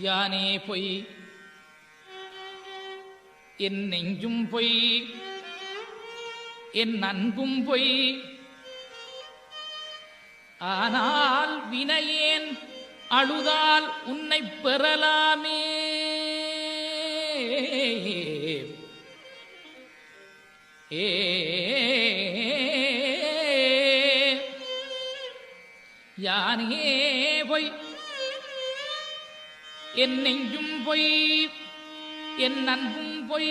யானே பொய். என் நெஞ்சும் பொய். என் அன்பும் பொய். ஆனால் வினையேன் அழுதால் உன்னை பெறலாமே. ஏ. யானே பொய். என் நெஞ்சும் பொய் என் அன்பும் பொய்.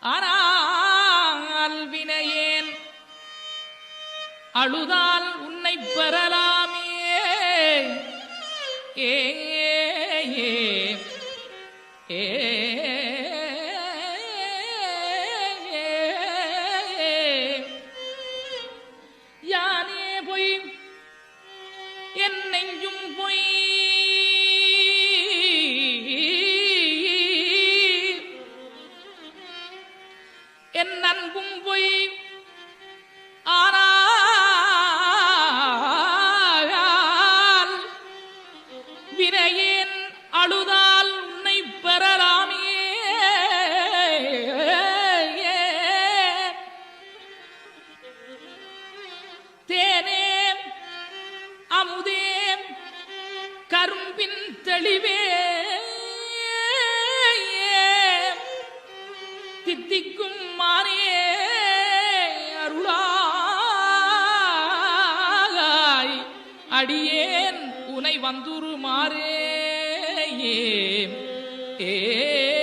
ஆனால் வினையேன் அழுதால் உன்னை பெறலாமே. ஏ ஏ, என் அன்பும் பொய் ஆனால் வினையேன் அழுதால் உன்னை பெறலாம். அரும்பின் தெளிவே. தித்திக்கும் மானே அருளாய் அடியேன் உனை வந்துருமாறே. ஏ